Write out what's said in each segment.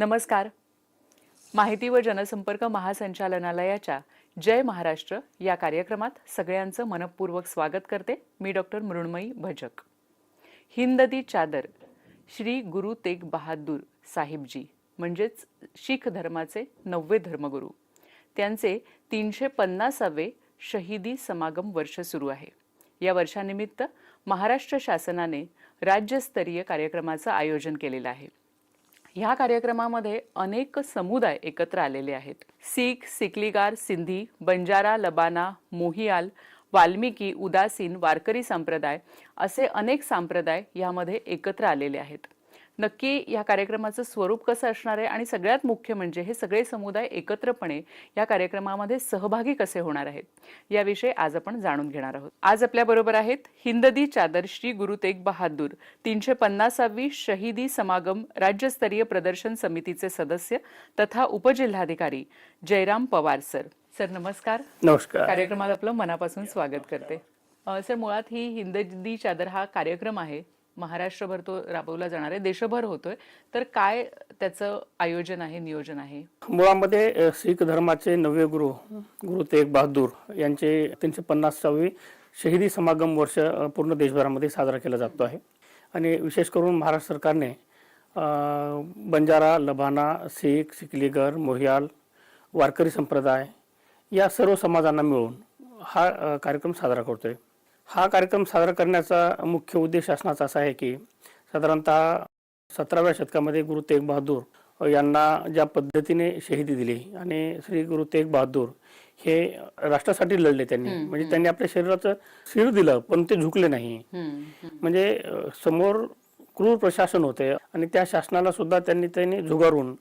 नमस्कार. माहिती व जनसंपर्क महासंचालनालयाच्या जय महाराष्ट्र या कार्यक्रमात सगळ्यांचं मनपूर्वक स्वागत करते मी डॉक्टर मृण्मयी भजक. हिंददी चादर श्री गुरु तेग बहादूर साहिबजी म्हणजेच शीख धर्माचे नववे धर्मगुरू. त्यांचे तीनशे पन्नासावे शहीदी समागम वर्ष सुरू आहे. या वर्षानिमित्त महाराष्ट्र शासनाने राज्यस्तरीय कार्यक्रमाचं आयोजन केलेलं आहे. ह्या कार्यक्रमामध्ये अनेक समुदाय एकत्र आलेले आहेत. सीख सिकलीगार सिंधी बंजारा लबाना मोहियाल वाल्मिकी उदासीन वारकरी संप्रदाय असे अनेक संप्रदाय यामध्ये एकत्र आलेले आहेत. नक्की या कार्यक्रमाचं स्वरूप कसं असणार आहे आणि सगळ्यात मुख्य म्हणजे हे सगळे समुदाय एकत्रपणे या कार्यक्रमामध्ये सहभागी कसे होणार आहेत याविषयी आज आपण जाणून घेणार आहोत. आज आपल्याबरोबर आहेत हिंददी चादर श्री गुरु तेग बहादूर तीनशे पन्नासावी शहीदी समागम राज्यस्तरीय प्रदर्शन समितीचे सदस्य तथा उपजिल्हाधिकारी जयराम पवार सर. सर नमस्कार. नमस्कार. कार्यक्रमात आपलं मनापासून स्वागत करते. सर मुळात ही हिंददी चादर हा कार्यक्रम आहे. महाराष्ट्रभर तो राबवला जाणार आहे. देशभर होतोय. तर काय त्याचं आयोजन आहे नियोजन आहे? मुळामध्ये शीख धर्माचे नवे गुरु गुरु तेग बहादूर यांचे तीनशे पन्नासावी शहीदी समागम वर्ष पूर्ण देशभरामध्ये साजरा केला जातो आहे. आणि विशेष करून महाराष्ट्र सरकारने बंजारा लबाना शीख सिकलीगर मोहियाल वारकरी संप्रदाय या सर्व समाजांना मिळून हा कार्यक्रम साजरा करतोय. हा कार्यक्रम साजरा करण्याचा मुख्य उद्देश शासनाचा असा आहे की साधारणतः सतराव्या शतकामध्ये गुरु तेग बहादूर यांना ज्या पद्धतीने शहीदी दिली आणि श्री गुरु तेग बहादूर हे राष्ट्रासाठी लढले त्यांनी. म्हणजे त्यांनी आपल्या शरीराचं शिर दिलं पण ते झुकले नाही. म्हणजे समोर क्रूर प्रशासन होते आणि त्या शासनाला सुद्धा त्यांनी त्यांनी झुगारून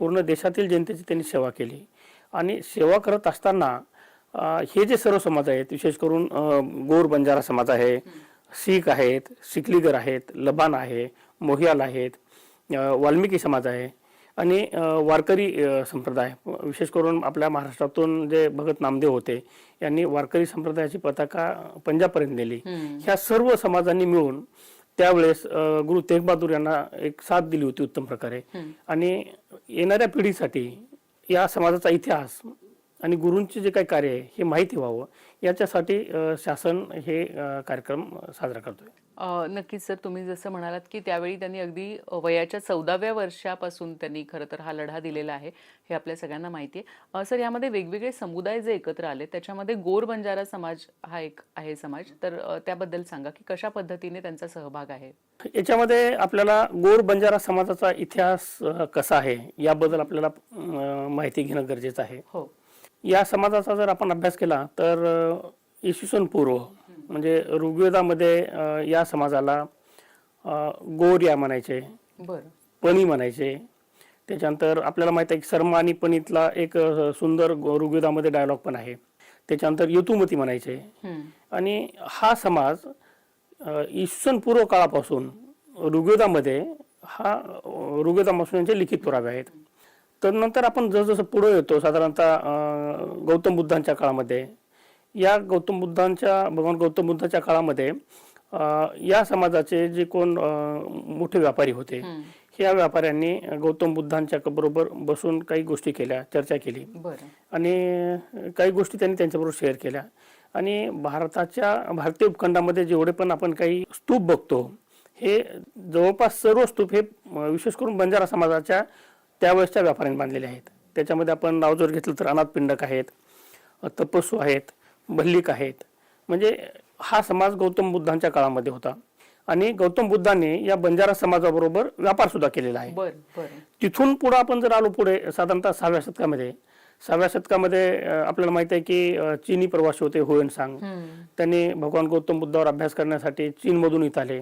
पूर्ण देशातील जनतेची त्यांनी सेवा केली. आणि सेवा करत असताना हे जे सर्व समाज आहेत विशेष करून गोर बंजारा समाज आहे शीख आहेत सिकलीगर आहेत लबान आहे मोहियाल आहेत वाल्मिकी समाज आहे आणि वारकरी संप्रदाय. विशेष करून आपल्या महाराष्ट्रातून जे भगत नामदेव होते यांनी वारकरी संप्रदायाची पताका पंजाबपर्यंत नेली. ह्या सर्व समाजांनी मिळून त्यावेळेस गुरु तेग बहादूर यांना एक साथ दिली होती उत्तम प्रकारे. आणि येणाऱ्या पिढीसाठी या समाजाचा इतिहास आणि गुरूंचे जे काही कार्य आहे हे माहिती व्हावं. याच्यासाठी शासन हे कार्यक्रम साजरा करतोय. नक्कीच सर तुम्ही जसं म्हणालात की त्यावेळी त्यांनी अगदी वयाच्या चौदाव्या वर्षापासून त्यांनी खरं तर हा लढा दिलेला आहे हे आपल्या सगळ्यांना माहिती आहे. सर यामध्ये वेगवेगळे समुदाय जे एकत्र आले त्याच्यामध्ये गोर बंजारा समाज हा एक आहे समाज. तर त्याबद्दल सांगा की कशा पद्धतीने त्यांचा सहभाग आहे? याच्यामध्ये आपल्याला गोर बंजारा समाजाचा इतिहास कसा आहे याबद्दल आपल्याला माहिती घेणं गरजेचं आहे. हो. या समाजाचा जर आपण अभ्यास केला तर इसवी सन पूर्व म्हणजे ऋग्वेदामध्ये या समाजाला अ, गोर या म्हणायचे पणी म्हणायचे. त्याच्यानंतर आपल्याला माहीत आहे की सर्मा आणि पणीतला एक सुंदर ऋग्वेदामध्ये डायलॉग पण आहे. त्याच्यानंतर यतुमती म्हणायचे. आणि हा समाज अ, इसवी सन पूर्व काळापासून ऋग्वेदामध्ये हा ऋग्वेदापासून यांचे लिखित पुरावे आहेत. तर नंतर आपण जसजसं पुढे येतो साधारणतः गौतम बुद्धांच्या काळामध्ये या गौतम बुद्धांच्या भगवान गौतम बुद्धाच्या काळामध्ये या समाजाचे जे कोण मोठे व्यापारी होते ह्या व्यापाऱ्यांनी गौतम बुद्धांच्या बरोबर बसून काही गोष्टी केल्या चर्चा केली. आणि काही गोष्टी त्यांनी त्यांच्याबरोबर शेअर केल्या. आणि भारताच्या भारतीय उपखंडामध्ये जेवढे पण आपण काही स्तूप बघतो हे जवळपास सर्व स्तूप हे विशेष करून बंजारा समाजाच्या त्यावेळेसच्या व्यापाऱ्यांनी बांधलेले आहेत. त्याच्यामध्ये आपण नाव जर घेतलं तर अनाथपिंडक आहेत अं, तपस्सू आहेत भल्लिक आहेत. म्हणजे हा समाज गौतम बुद्धांच्या काळामध्ये होता. आणि गौतम बुद्धांनी या बंजारा समाजाबरोबर व्यापार सुद्धा केलेला आहे. तिथून पुढे आपण जर आलो पुढे साधारणतः सहाव्या शतकामध्ये सहाव्या शतकामध्ये आपल्याला माहीत आहे की चीनी प्रवासी होते होयन सांग. त्यांनी भगवान गौतम बुद्धावर अभ्यास करण्यासाठी चीनमधून इथं आले.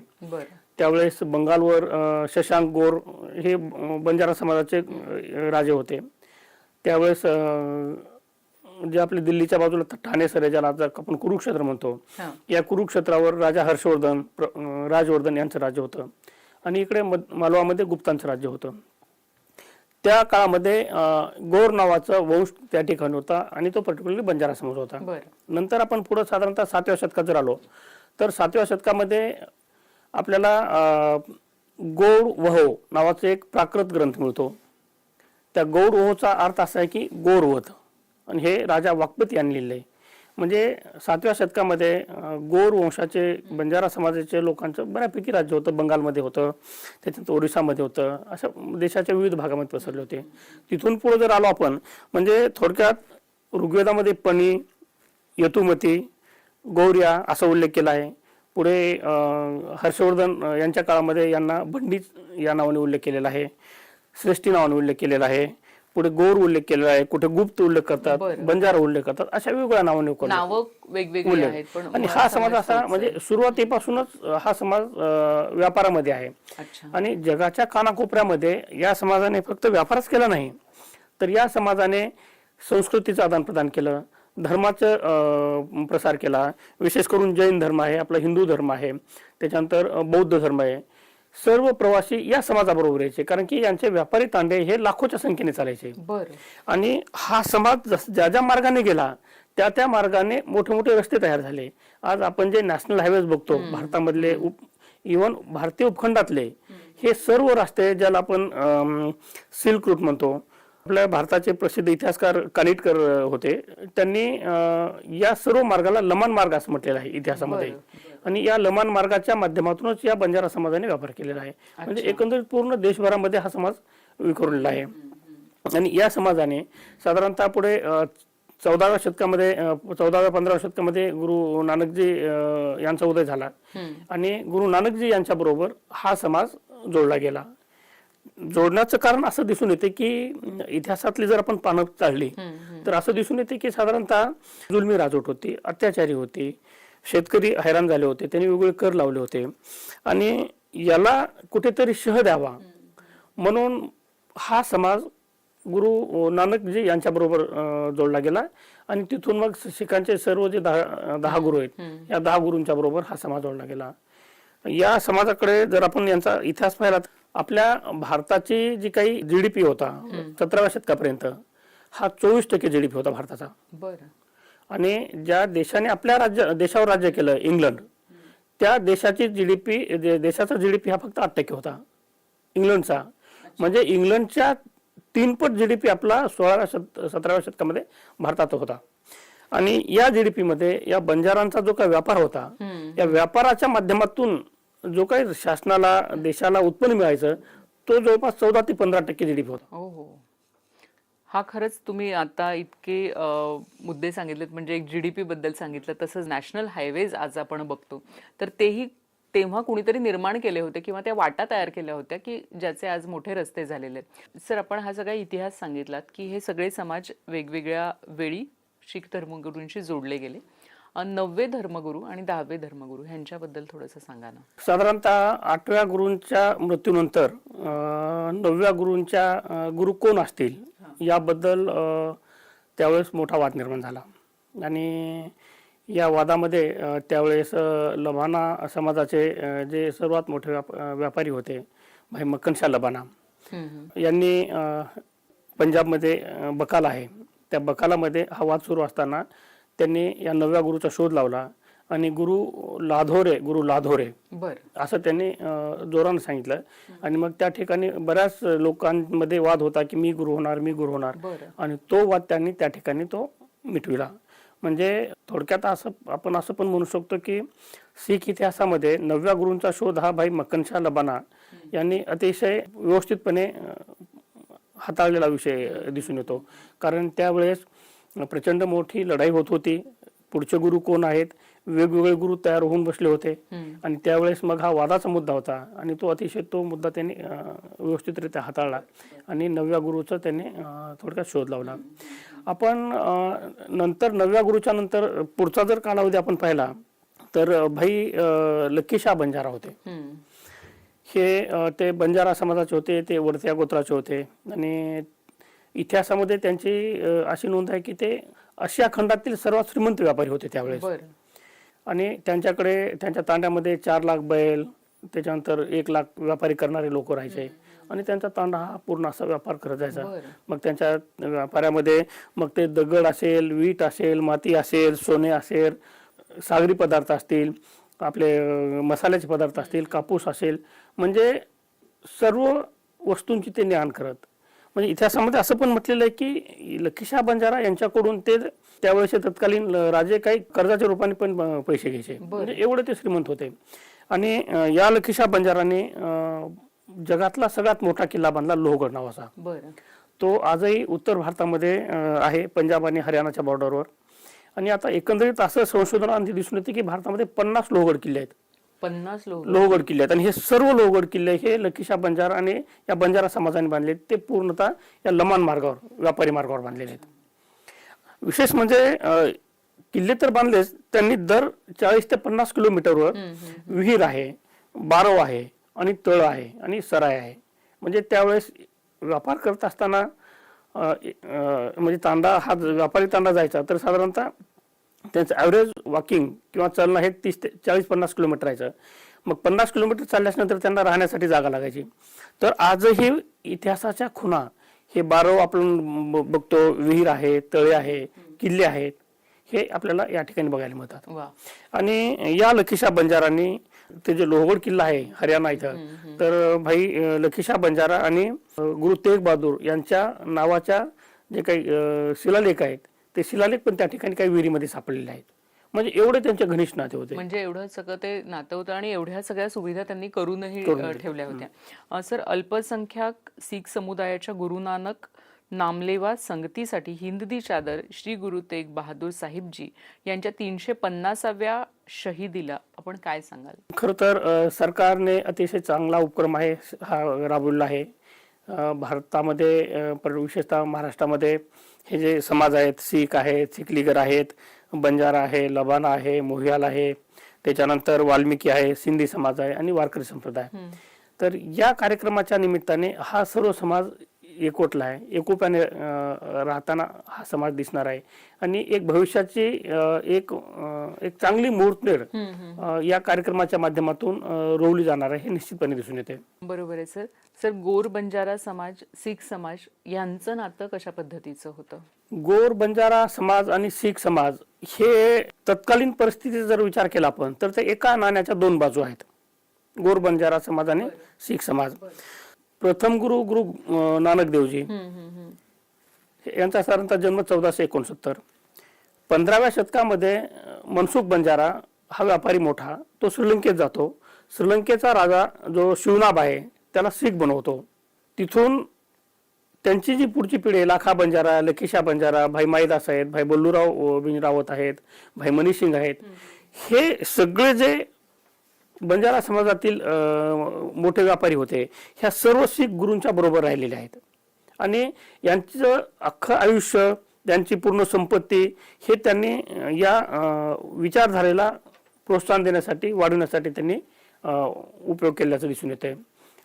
त्यावेळेस बंगालवर शशांक गोर हे बंजारा समाजाचे राजे होते. त्यावेळेस जे आपले दिल्लीच्या बाजूला ठाणे सर ज्याला आपण कुरुक्षेत्र म्हणतो. या कुरुक्षेत्रावर राजा हर्षवर्धन राजवर्धन यांचं राज्य होतं. आणि इकडे मध- मालवामध्ये गुप्तांचं राज्य होतं. त्या काळामध्ये गोर नावाचा वंश त्या ठिकाणी होता आणि तो पर्टिक्युलरली बंजारा समाज होता. नंतर आपण पुढे साधारणतः सातव्या शतकात जर आलो तर सातव्या शतकामध्ये आपल्याला गौड वहो नावाचा एक प्राकृत ग्रंथ मिळतो. त्या गौड वहोचा अर्थ असा आहे की गोरवत. आणि हे राजा वाकपती यांनी लिहिलं आहे म्हणजे सातव्या शतकामध्ये गोर वंशाचे बंजारा समाजाचे लोकांचं बऱ्यापैकी राज्य होतं. बंगालमध्ये होतं त्याच्यानंतर ओरिसामध्ये होतं. अशा देशाच्या विविध भागामध्ये पसरले होते. तिथून पुढे जर आलो आपण म्हणजे थोडक्यात ऋग्वेदामध्ये पणी यतुमती गौर्या असा उल्लेख केला आहे. पुढे हर्षवर्धन यांच्या काळामध्ये यांना बंडीच या नावाने उल्लेख केलेला आहे. श्रेष्ठी नावाने उल्लेख केलेला आहे. पुढे गौर उल्लेख केलेला आहे. कुठे गुप्त उल्लेख करतात. बंजारा उल्लेख करतात अशा वेगवेगळ्या नावाने उल्लेख आणि हा समाज असा म्हणजे सुरुवातीपासूनच हा समाज व्यापारामध्ये आहे. आणि जगाच्या कानाकोपऱ्यामध्ये या समाजाने फक्त व्यापारच केला नाही तर या समाजाने संस्कृतीचं आदान प्रदान केलं धर्माचं प्रसार केला. विशेष करून जैन धर्म आहे आपला हिंदू धर्म आहे. त्याच्यानंतर बौद्ध धर्म आहे. सर्व प्रवासी या समाजाबरोबर यायचे. कारण की यांचे व्यापारी तांडे हे लाखोच्या संख्येने चालायचे. आणि हा समाज जस- ज्या ज्या मार्गाने गेला त्या त्या मार्गाने मोठे मोठे रस्ते तयार झाले. आज आपण जे नॅशनल हायवेज बघतो भारतामधले उप इवन भारतीय उपखंडातले हे सर्व रस्ते ज्याला आपण सिल्क रूट म्हणतो आपल्या भारताचे प्रसिद्ध इतिहासकार कानिटकर होते. त्यांनी या सर्व मार्गाला लमान मार्ग असं म्हटलेलं आहे इतिहासामध्ये. आणि या लमान मार्गाच्या माध्यमातूनच या बंजारा समाजाने व्यापार केलेला आहे. म्हणजे एकंदरीत पूर्ण देशभरामध्ये हा समाज विखुरलेला आहे. आणि या समाजाने साधारणतः पुढे चौदाव्या शतकामध्ये चौदाव्या पंधराव्या शतकामध्ये गुरु नानकजी यांचा उदय झाला. आणि गुरु नानकजी यांच्या बरोबर हा समाज जोडला गेला. जोडण्याचं कारण असं दिसून येते की इतिहासातली जर आपण पानं चालली तर असं दिसून येते की साधारणतः जुलमी राजवट होती अत्याचारी होती शेतकरी हैराण झाले होते त्यांनी वेगवेगळे कर लावले होते. आणि याला कुठेतरी शह द्यावा. म्हणून हा समाज गुरु नानकजी यांच्याबरोबर अं, जोडला गेला. आणि तिथून मग शिखांचे सर्व जे दहा दहा गुरु आहेत या दहा गुरूंच्या बरोबर हा समाज जोडला गेला. या समाजाकडे जर आपण यांचा इतिहास पाहिला आपल्या भारताची जी काही जीडीपी होता सतराव्या शतकापर्यंत हा चोवीस टक्के जीडीपी होता भारताचा. बरं. आणि ज्या देशाने आपल्या राज्य देशावर राज्य केलं इंग्लंड त्या देशाची जीडीपी देशाचा जीडीपी हा फक्त आठ टक्के होता. इंग्लंडचा. म्हणजे इंग्लंडच्या तीन पट जीडीपी आपला सोळाव्या शत सतराव्या शतकामध्ये भारतात होता. आणि या जीडीपी मध्ये या बंजारांचा जो काही व्यापार होता या व्यापाराच्या माध्यमातून जो काही शासनाला देशाला उत्पन्न मिळायचं तो जवळपास चौदा ते पंधरा टक्के जीडीपी होता. हो हो. हा खरंच तुम्ही आता इतके मुद्दे सांगितलेत म्हणजे एक जी डी पीबद्दल सांगितलं तसंच नॅशनल हायवेज आज आपण बघतो. तर तेही तेव्हा कुणीतरी निर्माण केले होते किंवा त्या वाटा तयार केल्या होत्या की ज्याचे आज मोठे रस्ते झालेले आहेत. सर आपण हा सगळा इतिहास सांगितलात की हे सगळे समाज वेगवेगळ्या वेळी शीख धर्मगुरूंशी जोडले गेले. नववे धर्मगुरू आणि दहावे धर्मगुरू ह्यांच्याबद्दल थोडंसं सांगा ना. साधारणतः आठव्या गुरूंच्या मृत्यूनंतर नवव्या गुरूंच्या गुरु कोण असतील याबद्दल त्यावेळेस मोठा वाद निर्माण झाला. आणि या वादामध्ये त्यावेळेस लबाना समाजाचे जे सर्वात मोठे व्यापारी होते भाई मक्कनशाह लबाना. यांनी पंजाबमध्ये बकाला आहे. त्या बकालामध्ये हा वाद सुरू असताना त्यांनी या नव्या गुरुचा शोध लावला आणि गुरु लाधोरे गुरु लाधोरे असं त्यांनी जोरानं सांगितलं. आणि मग त्या ठिकाणी बऱ्याच लोकांमध्ये वाद होता की मी गुरु होणार मी गुरु होणार. आणि तो वाद त्यांनी त्या ठिकाणी तो मिटविला. म्हणजे थोडक्यात असं आपण असं पण म्हणू शकतो की शीख इतिहासामध्ये नवव्या गुरूंचा शोध हा भाई मक्कनशाह लबाना यांनी अतिशय व्यवस्थितपणे हाताळलेला विषय दिसून येतो. कारण त्यावेळेस प्रचंड मोठी लढाई होत होती. पुढचे गुरु कोण आहेत? वेगवेगळे गुरु तयार होऊन बसले होते. आणि त्यावेळेस मग हा वादाचा मुद्दा होता. आणि तो अतिशय तो मुद्दा त्यांनी व्यवस्थितरित्या हाताळला. आणि नवव्या गुरुचा त्यांनी थोडक्यात शोध लावला. आपण नंतर नवव्या गुरुच्या नंतर पुढचा जर कालावधी आपण पाहिला तर भाई अं, लक्कीशाह बंजारा होते. हे ते बंजारा समाजाचे होते ते वडत्या गोत्राचे होते. आणि इतिहासामध्ये त्यांची अशी नोंद आहे की ते आशिया खंडातील सर्वात श्रीमंत व्यापारी होते त्यावेळेस. आणि त्यांच्याकडे त्यांच्या तांड्यामध्ये चार लाख बैल त्याच्यानंतर एक लाख व्यापारी करणारे लोक राहायचे. आणि त्यांचा तांडा हा पूर्ण असा व्यापार करत जायचा. मग त्यांच्या व्यापाऱ्यामध्ये मग ते दगड असेल वीट असेल माती असेल सोने असेल सागरी पदार्थ असतील आपले मसाल्याचे पदार्थ असतील कापूस असेल म्हणजे सर्व वस्तूंची ते ज्ञान करत. म्हणजे इतिहासामध्ये असं पण म्हटलेलं आहे की लखीशाह बंजारा यांच्याकडून ते त्यावेळेचे तत्कालीन राजे काही कर्जाच्या रूपाने पण पैसे घ्यायचे. म्हणजे एवढे ते श्रीमंत होते. आणि या लखीशाह बंजाराने जगातला सगळ्यात मोठा किल्ला बांधला लोहगड नावाचा. तो आजही उत्तर भारतामध्ये आहे पंजाब आणि हरियाणाच्या बॉर्डरवर आणि आता एकंदरीत असं संशोधनात दिसून येते की भारतामध्ये पन्नास लोहगड किल्ले आहेत. पन्नास लोक लोहगड किल्ले आहेत. आणि हे सर्व लोहगड किल्ले हे लखीशा बंजारा आणि या बंजारा समाजाने बांधले आहेत. ते पूर्णतः या लमान मार्गावर व्यापारी मार्गावर बांधलेले आहेत. विशेष म्हणजे अं, किल्ले तर बांधलेच त्यांनी दर चाळीस ते पन्नास किलोमीटरवर विहीर आहे बारव आहे आणि तळ आहे आणि सराय आहे. म्हणजे त्यावेळेस व्यापार करत असताना अं, अं, म्हणजे तांडा हा व्यापारी तांडा जायचा तर साधारणतः त्यांचं ॲव्हरेज वॉकिंग किंवा चालणं हे तीस ते चाळीस पन्नास किलोमीटर राहायचं. मग पन्नास किलोमीटर चालल्यानंतर त्यांना राहण्यासाठी जागा लागायची. तर आजही इतिहासाच्या खुणा हे बारव आपण बघतो. विहीर आहे तळे आहे किल्ले आहेत. हे आपल्याला या ठिकाणी बघायला मिळतात. आणि या लखीशा बंजारांनी ते जे लोहगड किल्ला आहे हरियाणा इथं तर भाई लखीशा बंजारा आणि गुरु तेग बहादूर यांच्या नावाच्या जे काही शिलालेख आहेत ते शिलालेख पण त्या ठिकाणी काही विहिरीमध्ये सापडलेले आहेत. म्हणजे एवढे त्यांचे घनिष्ठ नाते होते. म्हणजे एवढं सगळं ते नातं होतं आणि एवढ्या सगळ्या सुविधा त्यांनी करूनही ठेवल्या होत्या. सर अल्पसंख्याक सीख समुदायाच्या गुरु नानक नामलेवा संगतीसाठी हिंददी चादर श्री गुरु तेग बहादूर साहिबजी यांच्या तीनशे पन्नासाव्या शहीदीला आपण काय सांगाल? खरं तर सरकारने अतिशय चांगला उपक्रम आहे हा राबवलेला आहे. भारतामध्ये विशेषतः महाराष्ट्रामध्ये हे जे समाज आहेत सीख आहेत सिखलीगर आहेत बंजारा आहे लबाना आहे मोहियाल आहे त्याच्यानंतर वाल्मिकी आहे सिंधी समाज आहे आणि वारकरी संप्रदाय. तर या कार्यक्रमाच्या निमित्ताने हा सर्व समाज एकवटला आहे. एकोप्याने राहताना हा समाज दिसणार आहे. आणि एक भविष्याची एक एक चांगली मुहूर्तमेढ अ, या कार्यक्रमाच्या माध्यमातून रोवली जाणार आहे हे निश्चितपणे दिसून येते. बरोबर आहे सर. सर गोर बंजारा समाज सीख समाज यांचं नातं कशा पद्धतीचं होतं? गोर बंजारा समाज आणि शीख समाज हे तत्कालीन परिस्थितीचा जर विचार केला आपण तर ते एका नाण्याच्या दोन बाजू आहेत. गोर बंजारा समाज आणि शीख समाज. प्रथम गुरु गुरु अ, नानक देवजी. यांचा साधारणतः जन्म चौदाशे एकोणसत्तर. पंधराव्या शतकामध्ये अ, मनसुख बंजारा हा व्यापारी मोठा तो श्रीलंकेत जातो. श्रीलंकेचा राजा जो शिवनाब आहे त्याला शीख बनवतो. तिथून त्यांची जी पुढची पिढी आहे, लाखा बंजारा लखीशा बंजारा भाई माईदास आहेत भाई बल्लूराव अ, बिन रावत आहेत भाई मनीष सिंग आहेत हे सगळे जे बंजारा समाजातील मोठे व्यापारी होते. ह्या सर्व शीख गुरूंच्या बरोबर राहिलेले आहेत. आणि यांचं अख्खं आयुष्य त्यांची पूर्ण संपत्ती हे त्यांनी या विचारधारेला प्रोत्साहन देण्यासाठी वाढवण्यासाठी त्यांनी उपयोग केल्याचं दिसून येते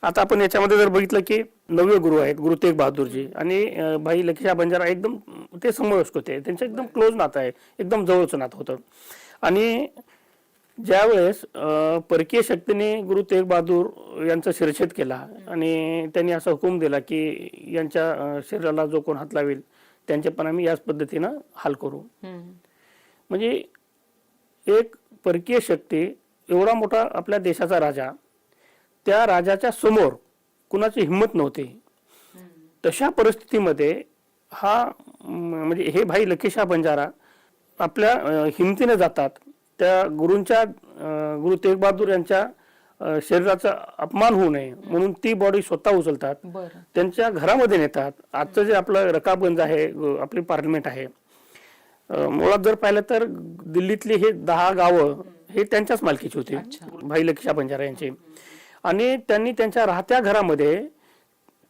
आता आपण याच्यामध्ये जर बघितलं की नववे गुरु आहेत गुरु तेग बहादूरजी. आणि भाई लखीशा बंजारा एकदम ते समवयस्क होते. त्यांचं एकदम क्लोज नातं आहे. एकदम जवळचं नातं होतं. आणि ज्यावेळेस परकीय शक्तीने गुरु तेग बहादूर यांचा शिरछेद केला आणि त्यांनी असा हुकूम दिला की यांच्या शरीराला जो कोण हात लावेल त्यांचे पण आम्ही याच पद्धतीनं हाल करू. म्हणजे एक परकीय शक्ती एवढा मोठा आपल्या देशाचा राजा त्या राजाच्या समोर कुणाची हिंमत नव्हती. तशा परिस्थितीमध्ये हा म्हणजे हे भाई लकेशा बंजारा आपल्या हिमतीने जातात. त्या गुरूंच्या गुरु तेग बहादूर यांच्या शरीराचा अपमान होऊ नये म्हणून ती बॉडी स्वतः उचलतात. त्यांच्या घरामध्ये नेतात. आजचं जे आपलं रकाबगंज आहे आपली पार्लमेंट आहे मुळात जर पाहिलं तर दिल्लीतली हे दहा गावं हे त्यांच्याच मालकीची होती. भाई लखीशा बंजारा यांची. आणि त्यांनी त्यांच्या राहत्या घरामध्ये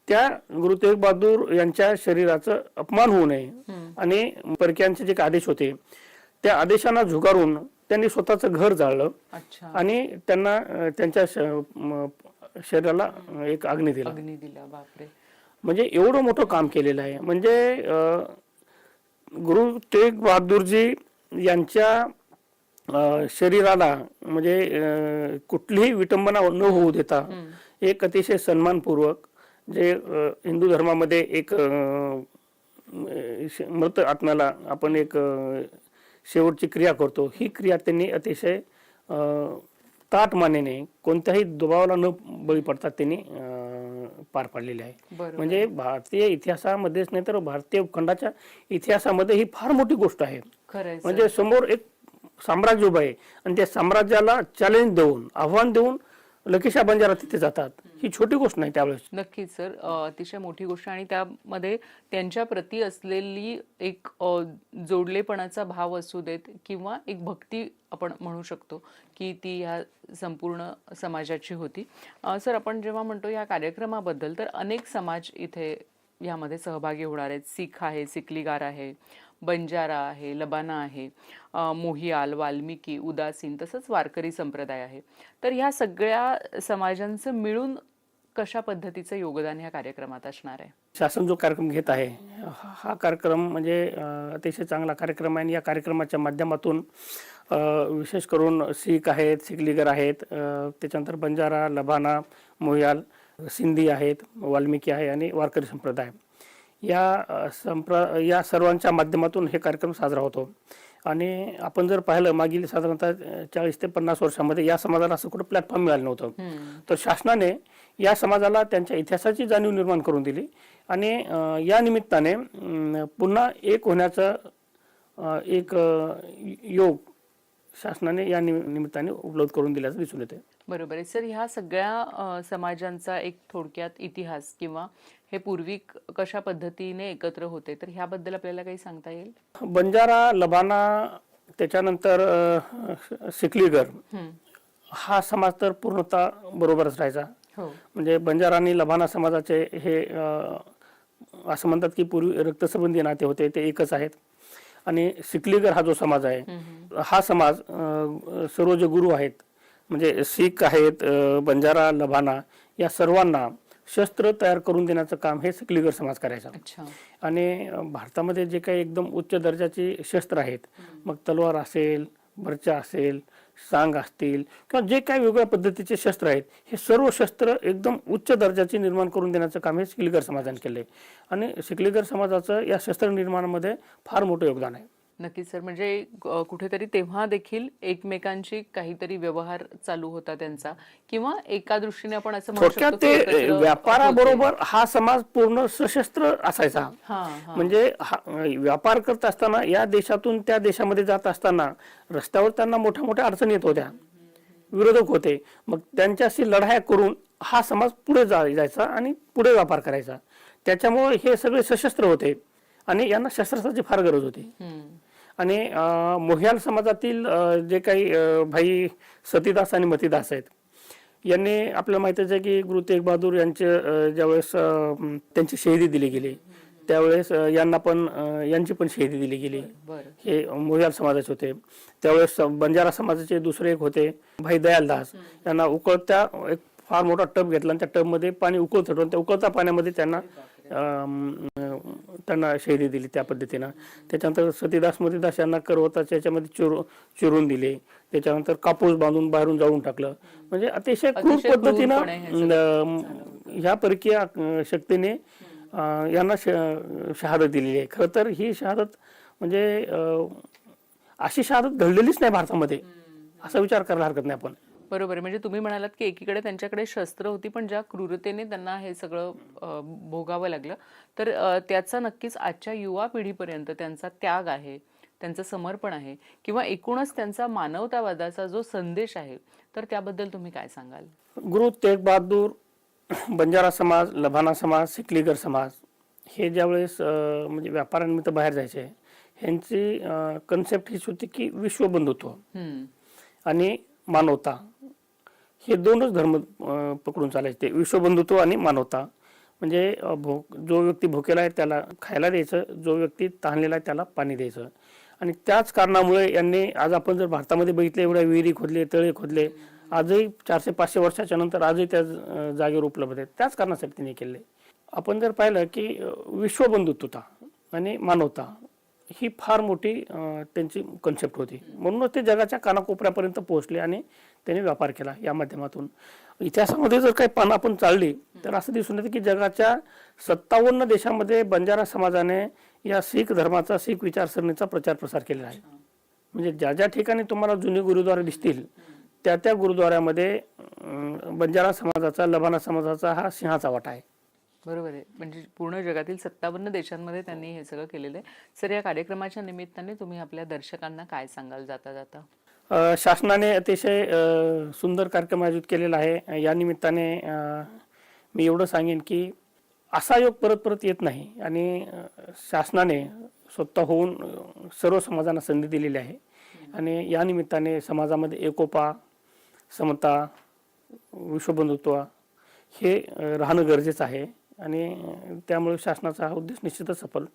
त्या गुरु तेग बहादूर यांच्या शरीराचं अपमान होऊ नये. आणि परक्यांचे जे आदेश होते त्या आदेशांना झुगारून त्यांनी स्वतःचं घर जाळलं. आणि त्यांना त्यांच्या शरीराला एक अग्नी दिला. अग्नी दिला बापरे. म्हणजे एवढं मोठं काम केलेलं आहे. म्हणजे गुरु तेग बहादूरजी यांच्या शरीराला म्हणजे कुठलीही विटंबना न होऊ देता एक अतिशय सन्मानपूर्वक जे हिंदू धर्मामध्ये एक मृत आत्म्याला आपण एक शेवटची क्रिया करतो. ही क्रिया त्यांनी अतिशय ताट मानेने कोणत्याही दबावाला न बळी पडता त्यांनी पार पाडलेली आहे. म्हणजे भारतीय इतिहासामध्येच नाही तर भारतीय खंडाच्या इतिहासामध्ये ही फार मोठी गोष्ट आहे. म्हणजे समोर एक साम्राज्य उभं आहे आणि त्या साम्राज्याला चॅलेंज देऊन आव्हान देऊन लगेच बंजारा तिथे जातात. ही छोटी गोष्ट नाही त्यावेळेस. नक्कीच सर. अतिशय मोठी गोष्ट आणि त्यामध्ये त्यांच्या प्रती असलेली एक जोडलेपणाचा भाव असू देत किंवा एक भक्ती आपण म्हणू शकतो की ती ह्या संपूर्ण समाजाची होती. सर आपण जेव्हा म्हणतो या कार्यक्रमाबद्दल तर अनेक समाज इथे यामध्ये सहभागी होणार आहेत. सिख आहे सिकलीगार आहे. बंजारा आहे लबाना आहे मोहियाल वाल्मिकी उदासीन तसंच वारकरी संप्रदाय आहे. तर ह्या सगळ्या समाजांचं मिळून कशा पद्धतीचं योगदान ह्या कार्यक्रमात असणार आहे? शासन जो कार्यक्रम घेत आहे हा कार्यक्रम म्हणजे अतिशय चांगला कार्यक्रम आहे आणि या कार्यक्रमाच्या माध्यमातून विशेष करून सिख आहेत सिखलीगर आहेत त्याच्यानंतर बंजारा लबाना मोयाल सिंधी आहेत वाल्मिकी आहे आणि वारकरी संप्रदाय. या संप्र या सर्वांच्या माध्यमातून हे कार्यक्रम साजरा होतो. आणि आपण जर पाहिलं मागील साधारणतः चाळीस ते पन्नास वर्षामध्ये या समाजाला असं कुठं प्लॅटफॉर्म मिळालं नव्हतं. तर शासनाने या समाजाला त्यांच्या इतिहासाची जाणीव निर्माण करून दिली. आणि या निमित्ताने पुन्हा एक होण्याचा एक योग शासनाने या निमि- निमित्ताने उपलब्ध करून दिल्याचं दिसून येते बरोबर आहे. सर ह्या सगळ्या समाजांचा एक थोडक्यात इतिहास किंवा हे पूर्वी कशा पद्धतीने एकत्र होते? तर ह्याबद्दल आपल्याला काही सांगता येईल? बंजारा लबाना त्याच्यानंतर सिकलीगर. हा समाज तर पूर्णतः बरोबरच राहायचा. हो. म्हणजे बंजारा आणि लबाना समाजाचे हे असं म्हणतात की पूर्वी रक्तसंबंधी नाते होते ते एकच आहेत. आणि सिकलीगर हा जो समाज आहे हा समाज सर्व जे गुरु आहेत म्हणजे शीख आहेत बंजारा लबाना या सर्वांना शस्त्र तयार करून देण्याचं काम हे सिकलीगर समाज करायचा. आणि भारतामध्ये जे काही एकदम उच्च दर्जाची शस्त्र आहेत मग तलवार असेल बर्चा असेल सांग असतील किंवा जे काही वेगवेगळ्या पद्धतीचे शस्त्र आहेत हे सर्व शस्त्र एकदम उच्च दर्जाची निर्माण करून देण्याचं काम हे सिकलीगर समाजाने केले आणि सिकलीगर समाजाचं या शस्त्र निर्माणामध्ये फार मोठं योगदान आहे. नक्कीच सर. म्हणजे कुठेतरी तेव्हा देखील एकमेकांशी काहीतरी व्यवहार चालू होता त्यांचा. किंवा एका दृष्टीने आपण असं म्हणू थोडक्यात ते व्यापाराबरोबर हा समाज पूर्ण सशस्त्र असायचा. म्हणजे व्यापार करत असताना या देशातून त्या देशामध्ये जात असताना रस्त्यावर त्यांना मोठ्या मोठ्या अडचणी येत होत्या. विरोधक होते. मग त्यांच्याशी लढाया करून हा समाज पुढे जायचा आणि पुढे व्यापार करायचा. त्याच्यामुळे हे सगळे सशस्त्र होते. आणि यांना शस्त्रास्त्राची फार गरज होती. आणि मोह्याल समाजातील जे काही भाई सतीदास आणि मतीदास आहेत यांनी आपल्याला माहितीच आहे की गुरु तेग बहादूर यांचे ज्यावेळेस त्यांची शहीदी दिली गेली त्यावेळेस यांना पण यांची पण शहीदी दिली गेली. हे मोह्याल समाजाचे होते. त्यावेळेस बंजारा समाजाचे दुसरे एक होते भाई दयालदास यांना उकळत्या एक फार मोठा टब घेतला आणि त्या टबमध्ये पाणी उकळत होतं त्या उकळत्या पाण्यामध्ये त्यांना त्यांना शैली दिली त्या पद्धतीनं. त्याच्यानंतर सतीदास मतीदास यांना करवताच्या याच्यामध्ये चिरू चिरून दिले. त्याच्यानंतर कापूस बांधून बाहेरून जाळून टाकलं. म्हणजे अतिशय क्रूर पद्धतीनं ह्या परकीय शक्तीने यांना शहादत दिलेली आहे. खरं तर ही शहादत म्हणजे अशी शहादत घडलेलीच नाही भारतामध्ये. असा विचार करायला हरकत नाही आपण. बरोबर म्हणजे तुम्ही म्हणालात की एकीकडे त्यांच्याकडे शस्त्र होती पण ज्या क्रूरतेने त्यांना हे सगळं भोगावं लागलं तर त्याचा नक्कीच आजच्या युवा पिढीपर्यंत त्यांचा त्याग आहे त्यांचं समर्पण आहे किंवा एकूणच त्यांचा मानवतावादाचा जो संदेश आहे तर त्याबद्दल तुम्ही काय सांगाल? गुरु तेग बहादूर बंजारा समाज लभाना समाज सिकलीगर समाज हे ज्यावेळेस म्हणजे व्यापारानिमित्त बाहेर जायचे ह्यांची कन्सेप्ट हीच होती की विश्वबंधुत्व. आणि मानवता. हे दोनच धर्म पकडून चालायचे. ते विश्वबंधुत्व आणि मानवता. म्हणजे भोक भो जो व्यक्ती भुकेला आहे त्याला खायला द्यायचं जो व्यक्ती तहानलेला आहे त्याला पाणी द्यायचं. आणि त्याच कारणामुळे यांनी आज आपण जर भारतामध्ये बघितले एवढ्या विहिरी खोदले तळे खोदले आजही चारशे पाचशे वर्षाच्या नंतर आजही त्या जागेवर उपलब्ध आहेत. त्याच कारणासाठी त्यांनी केले. आपण जर पाहिलं की विश्वबंधुत्वता आणि मानवता ही फार मोठी त्यांची कन्सेप्ट होती. म्हणूनच ते जगाच्या कानाकोपऱ्यापर्यंत पोहोचले आणि त्यांनी व्यापार केला या माध्यमातून. इतिहासामध्ये जर काही पानं आपण चालली तर असं दिसून येतं की जगाच्या सत्तावन्न देशामध्ये बंजारा समाजाने या शीख धर्माचा शीख विचारसरणीचा प्रचार प्रसार केलेला आहे. म्हणजे ज्या ज्या ठिकाणी तुम्हाला जुने गुरुद्वारे दिसतील त्या त्या गुरुद्वाऱ्यामध्ये बंजारा समाजाचा लबाना समाजाचा हा सिंहाचा वाटा आहे. बरोबर आहे. म्हणजे पूर्ण जगातील सत्तावन्न देशांमध्ये त्यांनी हे सगळं केलेलं आहे. सर या कार्यक्रमाच्या निमित्ताने तुम्ही आपल्या दर्शकांना काय सांगाल जाता जाता? शासनाने अतिशय सुंदर कार्यक्रम आयोजित केलेला आहे. या निमित्ताने मी एवढं सांगेन की असा योग परत परत येत नाही आणि शासनाने स्वतः होऊन सर्व समाजांना संधी दिलेली आहे. आणि या निमित्ताने समाजामध्ये एकोपा समता विश्वबंधुत्व हे राहणं गरजेचं आहे. आणि त्यामुळे शासनाचा हा उद्देश निश्चितच सफल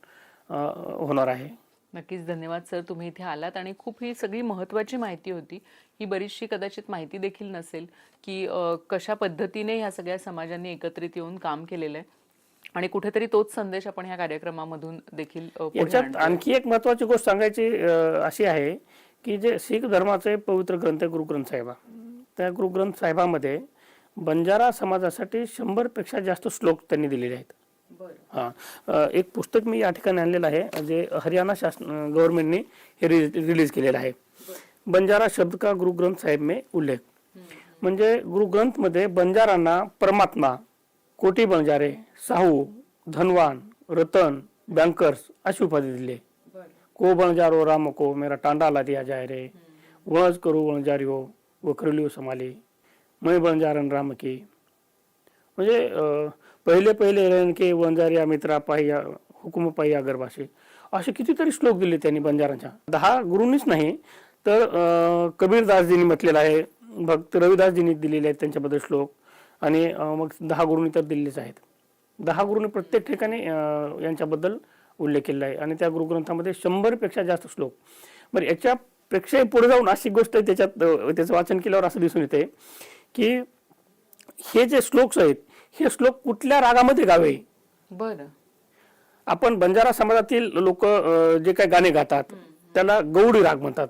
होणार आहे. नक्कीच धन्यवाद सर. तुम्ही इथे आलात आणि खूप ही सगळी महत्त्वाची माहिती होती. ही बरीचशी कदाचित माहिती देखील नसेल की कशा पद्धतीने ह्या सगळ्या समाजांनी एकत्रित येऊन काम केलेलं आहे. आणि कुठेतरी तोच संदेश आपण ह्या कार्यक्रमामधून देखील याच्यात. आणखी एक महत्वाची गोष्ट सांगायची अशी आहे की जे शीख धर्माचे पवित्र ग्रंथ आहे गुरुग्रंथ साहेबा. त्या गुरुग्रंथ साहेबामध्ये बंजारा समाजासाठी शंभरपेक्षा जास्त श्लोक त्यांनी दिलेले आहेत. हा एक पुस्तक मी या ठिकाणी आणलेलं आहे जे हरियाणा शासन गव्हर्नमेंटने हे रिलीज केलेलं आहे. बंजारा शब्द का गुरु ग्रंथ साहेब में उल्लेख. म्हणजे गुरु ग्रंथमध्ये बंजारांना परमात्मा कोटी बंजारे साहू धनवान रतन बँकर्स अशी उपाधी दिली. को बणजारो राम को मेरा टांडा ला दिया जाए रे. वणज करू वणजारियो वखरलियो समाली. मैं बणजारन राम की. म्हणजे पहिले पहिले रण वंजारिया मित्रा पाहिया हुकुम पाहिया अगरबाशी असे कितीतरी श्लोक दिले त्यांनी बंजारांच्या. दहा गुरुंनीच नाही तर कबीरदासजींनी म्हटलेलं आहे. भक्त रविदासजींनी दिलेले आहेत त्यांच्याबद्दल श्लोक. आणि मग दहा गुरुंनी तर दिलेलेच आहेत. दहा गुरुंनी प्रत्येक ठिकाणी यांच्याबद्दल उल्लेख केलेला आहे. आणि त्या गुरुग्रंथामध्ये शंभरपेक्षा जास्त श्लोक. बरं याच्यापेक्षाही पुढे जाऊन अशी गोष्ट आहे त्याच्यात त्याचं वाचन केल्यावर असं दिसून येते की हे जे श्लोक्स आहेत हे श्लोक कुठल्या रागामध्ये गावे? बरं. आपण बंजारा समाजातील लोक जे काही गाणे गातात त्याला गौडी राग म्हणतात.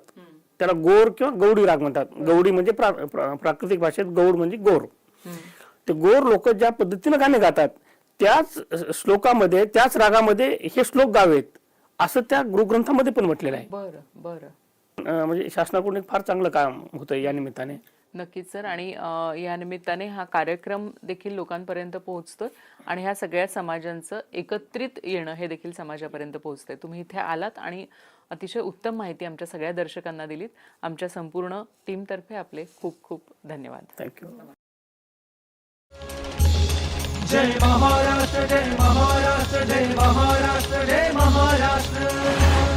त्याला गोर किंवा गौडी राग म्हणतात. गौडी म्हणजे प्रा- प्रा- प्राकृतिक भाषेत गौड म्हणजे गोर. ते गोर लोक ज्या पद्धतीने गाणे गातात त्याच श्लोकामध्ये त्याच रागामध्ये हे श्लोक गावेत असं त्या गुरुग्रंथामध्ये पण म्हटलेलं आहे. बरं बरं. अं, म्हणजे शासनाकडून एक फार चांगलं काम होतं या निमित्ताने. नक्कीच सर. आणि या निमित्ताने हा कार्यक्रम देखील लोकांपर्यंत पोहोचतोय आणि ह्या सगळ्या समाजांचं एकत्रित येणं हे देखील समाजापर्यंत पोहोचतंय. तुम्ही इथे आलात आणि अतिशय उत्तम माहिती आमच्या सगळ्या दर्शकांना दिलीत. आमच्या संपूर्ण टीमतर्फे आपले खूप खूप धन्यवाद. थँक्यू जय महाराष्ट्र जय महाराष्ट्र जय महाराष्ट्र जय महाराष्ट्र.